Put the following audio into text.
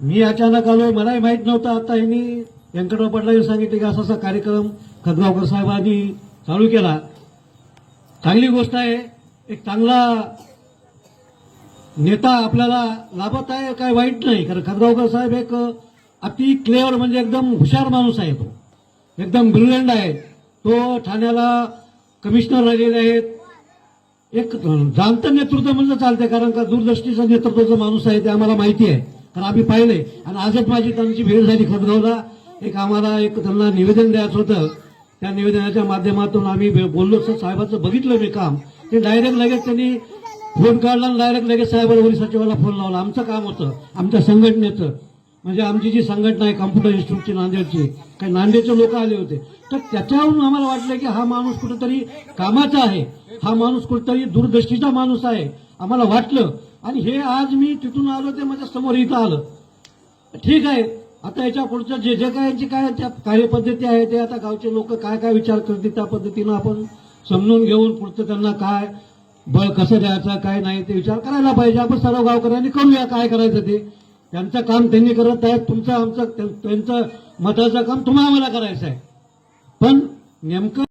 मी अचानक आलोय मलाही माहीत नव्हतं आता यांनी व्यंकटराव पाटलांनी सांगितले की असा असा कार्यक्रम खदगावकर साहेबांनी चालू केला. चांगली गोष्ट आहे एक चांगला नेता आपल्याला लाभत आहे काय वाईट नाही कारण खदगावकर साहेब एक अति क्लेअर म्हणजे एकदम हुशार माणूस आहे तो. एकदम ब्रिलियंट आहे. तो ठाण्याला कमिशनर राहिलेले आहेत. एक जाणतं नेतृत्व म्हणलं चालतंय कारण का दूरदृष्टीचं नेतृत्वाचं माणूस आहे ते आम्हाला माहिती आहे. तर आम्ही पाहिले आणि आजच माझी त्यांची भेट झाली खतगावला एक आम्हाला एक त्यांना निवेदन द्यायचं होतं. त्या निवेदनाच्या माध्यमातून आम्ही बोललो सर साहेबाचं बघितलं मी काम. ते डायरेक्ट लगेच त्यांनी फोन काढला आणि डायरेक्ट लगेच साहेबाला पोलीस सचिवाला फोन लावला. आमचं काम होतं आमच्या संघटनेचं. म्हणजे आमची जी संघटना आहे कॉम्प्युटर इन्स्टिट्यूटची नांदेडची. काही नांदेडचे लोक आले होते. तर त्याच्याहून आम्हाला वाटलं की हा माणूस कुठेतरी कामाचा आहे. हा माणूस कुठतरी दूरदृष्टीचा माणूस आहे आम्हाला वाटलं. आणि हे आज मी तिथून आलो ते माझ्यासमोर इथं आलं. ठीक आहे आता याच्या पुढचं जे जे काय यांची काय त्या कार्यपद्धती आहे ते आता गावचे लोक काय काय विचार करतील त्या पद्धतीनं आपण समजून घेऊन पुढचं त्यांना काय बळ कसं द्यायचं काय नाही ते विचार करायला पाहिजे. आपण सर्व गावकऱ्यांनी करूया काय करायचं ते. त्यांचं काम त्यांनी करत आहेत तुमचं आमचं त्यांचं मताचं काम तुम्हाला आम्हाला करायचं आहे. पण नेमकं